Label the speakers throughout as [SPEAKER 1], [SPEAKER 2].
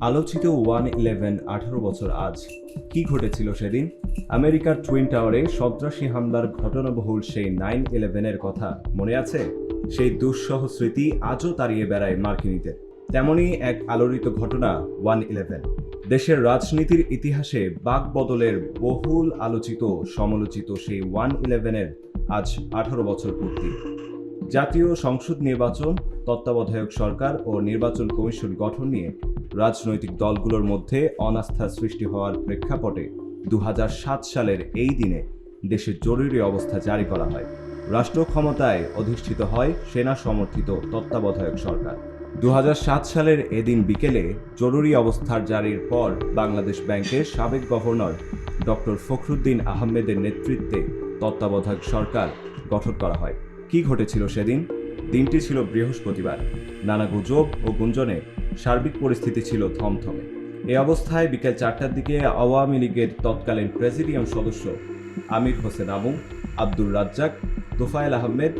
[SPEAKER 1] আলোচিত one eleven আঠারো বছর আজ। কি ঘটেছিল সেদিন? আমেরিকার টুইন টাওয়ারে সন্ত্রাসী হামলার ঘটনাবহুল সেই নাইন ইলেভেনের কথা মনে আছে? সেই দুঃসহ স্মৃতি আজও তাড়িয়ে বেড়ায় মার্কিনীতে তেমনই এক আলোড়িত ঘটনা ওয়ান ইলেভেন। দেশের রাজনীতির ইতিহাসে বাক বদলের বহুল আলোচিত, সমালোচিত সেই ওয়ান ইলেভেনের আজ আঠারো বছর পূর্তি। জাতীয় সংসদ নির্বাচন, তত্ত্বাবধায়ক সরকার ও নির্বাচন কমিশন গঠন নিয়ে রাজনৈতিক দলগুলোর মধ্যে অনাস্থা সৃষ্টি হওয়ার প্রেক্ষাপটে দু সালের এই দিনে দেশে জরুরি অবস্থা জারি করা হয়। রাষ্ট্র ক্ষমতায় অধিষ্ঠিত হয় সেনা সমর্থিত তত্ত্বাবধায়ক সরকার। দু সালের এদিন বিকেলে জরুরি অবস্থার জারির পর বাংলাদেশ ব্যাংকের সাবেক গভর্নর ডক্টর ফখরুদ্দিন আহমেদের নেতৃত্বে তত্ত্বাবধায়ক সরকার গঠন করা হয়। কি ঘটেছিল সেদিন? দিনটি ছিল বৃহস্পতিবার। নানা গুজব ও গুঞ্জনে সার্বিক পরিস্থিতি ছিল থমথমে। এ অবস্থায় বিকেল চারটার দিকে আওয়ামী লীগের তৎকালীন প্রেসিডিয়াম সদস্য আমির হোসেন আবু আব্দুর রাজ্জাক, তোফায়েল আহমেদ,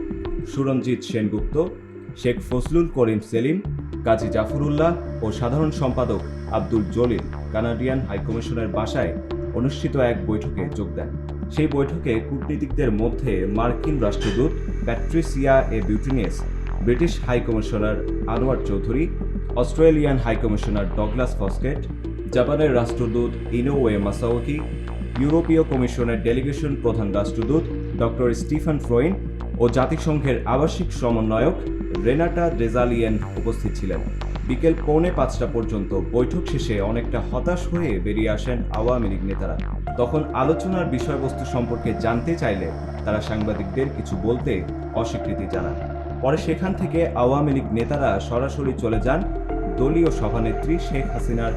[SPEAKER 1] সুরঞ্জিত সেনগুপ্ত, শেখ ফজলুল করিম সেলিম, কাজী জাফরুল্লাহ ও সাধারণ সম্পাদক আব্দুল জলিল কানাডিয়ান হাইকমিশনের বাসায় অনুষ্ঠিত এক বৈঠকে যোগ দেন। সেই বৈঠকে কূটনীতিকদের মধ্যে মার্কিন রাষ্ট্রদূত Patricia A Butenis British high commissioner Anwar Choudhury Australian high commissioner Douglas Foskett, জাপানের রাষ্ট্রদূত ইনোওয়ে মাসাওকি, ইউরোপীয় কমিশনের ডেলিগেশন প্রধান রাষ্ট্রদূত ডক্টর স্টিফেন ফ্রোইন ও জাতিসংঘের আবাসিক সমন্বয়ক রেনাটা ডেজালিয়েন উপস্থিত ছিলেন। বিকেল পৌনে পাঁচটা পর্যন্ত বৈঠক শেষে অনেকটা হতাশ হয়ে বেরিয়ে আসেন আওয়ামী লীগ নেতারা। তখন আলোচনার বিষয়বস্তু সম্পর্কে জানতে চাইলে তারা সাংবাদিকদের কিছু বলতে অস্বীকৃতি জানান। পরে সেখান থেকে আওয়ামী লীগ নেতারা সরাসরি চলে যান দলীয় সভানেত্রী শেখ হাসিনার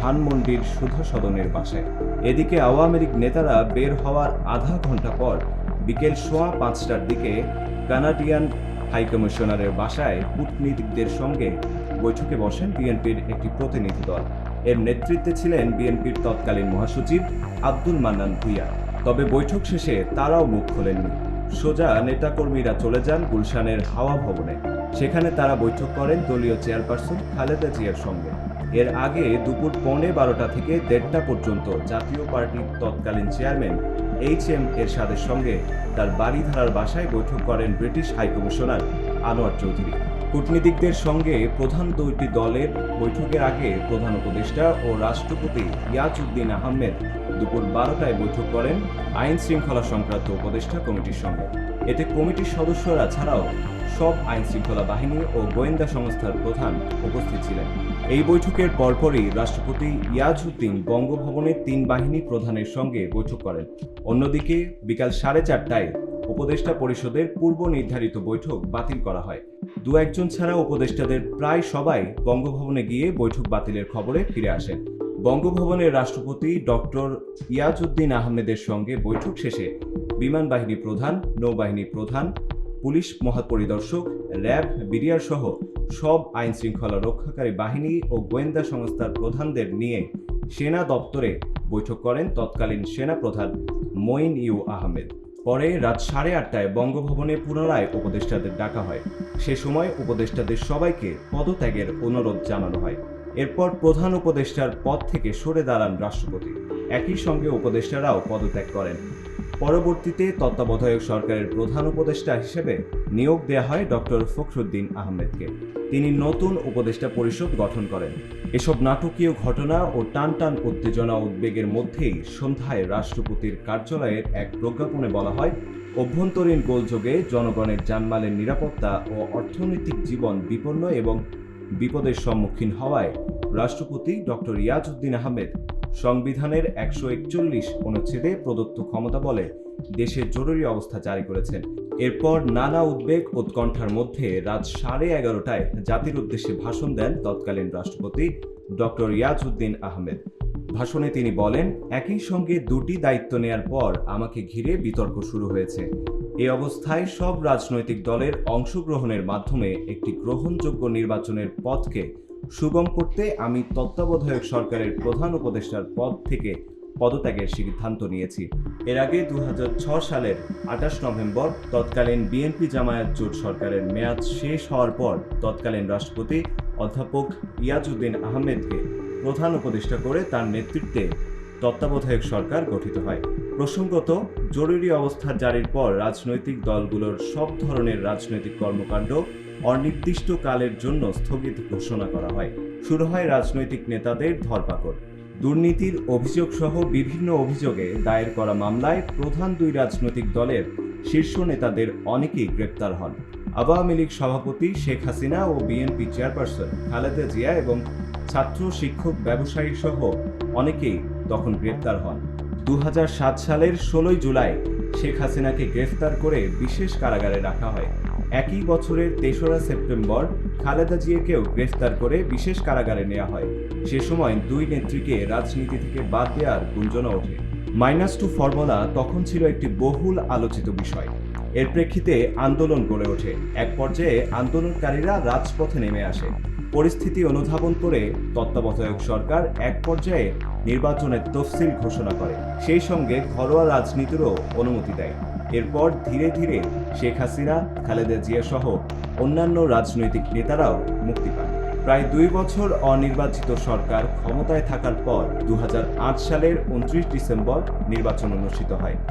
[SPEAKER 1] ধানমন্ডির সুধা সদনের বাসায় এদিকে আওয়ামী লীগ নেতারা বের হওয়ার আধা ঘণ্টা পর বিকেল সোয়া পাঁচটার দিকে কানাডিয়ান হাইকমিশনারের বাসায় কূটনীতিকদের সঙ্গে বৈঠকে বসেন বিএনপির একটি প্রতিনিধি দল। এর নেতৃত্বে ছিলেন বিএনপির তৎকালীন মহাসচিব আব্দুল মান্নান ভুইয়া। তবে বৈঠক শেষে তারাও মুখ খোলেননি। সোজা নেতাকর্মীরা চলে যান গুলশানের হাওয়া ভবনে। সেখানে তারা বৈঠক করেন দলীয় চেয়ারপারসন খালেদা জিয়ার সঙ্গে। এর আগে দুপুর পৌনে বারোটা থেকে দেড়টা পর্যন্ত জাতীয় পার্টির তৎকালীন চেয়ারম্যান এইচ এম এরশাদের সঙ্গে তার বাড়িধারার বাসায় বৈঠক করেন British high commissioner Anwar Chowdhury. কূটনীতিকদের সঙ্গে প্রধান দুইটি দলের বৈঠকের আগে প্রধান উপদেষ্টা ও রাষ্ট্রপতি ইয়াজউদ্দিন আহমেদ দুপুর বারোটায় বৈঠক করেন আইন শৃঙ্খলা সংক্রান্ত উপদেষ্টা কমিটির সঙ্গে। এতে কমিটির সদস্যরা ছাড়াও সব আইন শৃঙ্খলা বাহিনী ও গোয়েন্দা সংস্থার প্রধান উপস্থিত ছিলেন। এই বৈঠকের পরপরই রাষ্ট্রপতি ইয়াজউদ্দিন বঙ্গভবনের তিন বাহিনী প্রধানের সঙ্গে বৈঠক করেন। অন্যদিকে বিকাল সাড়ে চারটায় উপদেষ্টা পরিষদের পূর্ব নির্ধারিত বৈঠক বাতিল করা হয়। দু একজন ছাড়া উপদেষ্টাদের প্রায় সবাই বঙ্গভবনে গিয়ে বৈঠক বাতিলের খবরে ফিরে আসেন। বঙ্গভবনের রাষ্ট্রপতি ডক্টর ইয়াজউদ্দিন আহমেদের সঙ্গে বৈঠক শেষে বিমান বাহিনী প্রধান, নৌবাহিনী প্রধান, পুলিশ মহাপরিদর্শক, র্যাব, বিডিআর সহ সব আইন শৃঙ্খলা রক্ষাকারী বাহিনী ও গোয়েন্দা সংস্থার প্রধানদের নিয়ে সেনা দপ্তরে বৈঠক করেন তৎকালীন সেনা প্রধান মঈন ইউ আহমেদ। পরে রাত সাড়ে আটটায় বঙ্গভবনে পুনরায় উপদেষ্টাদের ডাকা হয়। সে সময় উপদেষ্টাদের সবাইকে পদত্যাগের অনুরোধ জানানো হয়। এরপর প্রধান উপদেষ্টার পদ থেকে সরে দাঁড়ান রাষ্ট্রপতি। একই সঙ্গে উপদেষ্টারাও পদত্যাগ করেন। পরবর্তীতে তত্ত্বাবধায়ক সরকারের প্রধান উপদেষ্টা হিসেবে নিয়োগ দেওয়া হয় ডক্টর ফখরুদ্দিন আহমেদকে। তিনি নতুন উপদেষ্টা পরিষদ গঠন করেন। এসব নাটকীয় ঘটনা ও টান টান উত্তেজনা উদ্বেগের মধ্যেই সন্ধ্যায় রাষ্ট্রপতির কার্যালয়ের এক প্রজ্ঞাপনে বলা হয়, অভ্যন্তরীণ গোলযোগে জনগণের জানমালের নিরাপত্তা ও অর্থনৈতিক জীবন বিপন্ন এবং বিপদের সম্মুখীন হওয়ায় রাষ্ট্রপতি ডক্টর ইয়াজউদ্দিন আহমেদ সংবিধানের একশো একচল্লিশ অনুচ্ছেদে প্রদত্ত ক্ষমতা বলে দেশে জরুরি অবস্থা জারি করেছেন। এরপর নানা উদ্বেগ উৎকণ্ঠার মধ্যে রাত সাড়ে এগারোটায় জাতির উদ্দেশ্যে ভাষণ দেন তৎকালীন রাষ্ট্রপতি ডক্টর ইয়াজউদ্দিন আহমেদ। ভাষণে তিনি বলেন, একই সঙ্গে দুটি দায়িত্ব নেয়ার পর আমাকে ঘিরে বিতর্ক শুরু হয়েছে। এ অবস্থায় সব রাজনৈতিক দলের অংশগ্রহণের মাধ্যমে একটি গ্রহণযোগ্য নির্বাচনের পথকে সুগম করতে আমি তত্ত্বাবধায়ক সরকারের প্রধান উপদেষ্টার পদ থেকে পদত্যাগের সিদ্ধান্ত নিয়েছি। এর আগে দুই হাজার ছয় সালের আঠাশ নভেম্বর তৎকালীন বিএনপি জামায়াত জোট সরকারের মেয়াদ শেষ হওয়ার পর তৎকালীন রাষ্ট্রপতি অধ্যাপক ইয়াজউদ্দিন আহমেদকে প্রধান উপদেষ্টা করে তার নেতৃত্বে তত্ত্বাবধায়ক সরকার গঠিত হয়। প্রসঙ্গত, জরুরি অবস্থা জারির পর রাজনৈতিক দলগুলোর সব ধরনের রাজনৈতিক কর্মকাণ্ড অনির্দিষ্টকালের জন্য স্থগিত ঘোষণা করা হয়। শুরু হয় রাজনৈতিক নেতাদের ধরপাকড়। দুর্নীতির অভিযোগ সহ বিভিন্ন অভিযোগে দায়ের করা মামলায় প্রধান দুই রাজনৈতিক দলের শীর্ষ নেতাদের অনেকেই গ্রেপ্তার হন। আওয়ামী লীগ সভাপতি শেখ হাসিনা ও বিএনপি চেয়ারপারসন খালেদা জিয়া এবং ছাত্র শিক্ষক ব্যবসায়ী সহ অনেকেই তখন গ্রেপ্তার হন। দু হাজার সাত সালের ষোলোই জুলাই শেখ হাসিনাকে গ্রেফতার করে বিশেষ কারাগারে রাখা হয়। একই বছরের তেসরা সেপ্টেম্বর খালেদা জিয়াকেও গ্রেফতার করে বিশেষ কারাগারে নেওয়া হয়। সে সময় দুই নেত্রীকে রাজনীতি থেকে বাদ দেওয়ার গুঞ্জনও ওঠে। মাইনাস টু ফর্মুলা তখন ছিল একটি বহুল আলোচিত বিষয়। এর প্রেক্ষিতে আন্দোলন গড়ে ওঠে। এক পর্যায়ে আন্দোলনকারীরা রাজপথে নেমে আসে। পরিস্থিতি অনুধাবন করে তত্ত্বাবধায়ক সরকার এক পর্যায়ে নির্বাচনের তফসিল ঘোষণা করে। সেই সঙ্গে ঘরোয়া রাজনীতিরও অনুমতি দেয়। এরপর ধীরে ধীরে শেখ হাসিনা, খালেদা জিয়া সহ অন্যান্য রাজনৈতিক নেতারাও মুক্তি পান। প্রায় দুই বছর অনির্বাচিত সরকার ক্ষমতায় থাকার পর দুহাজার আট সালের উনত্রিশ ডিসেম্বর নির্বাচন অনুষ্ঠিত হয়।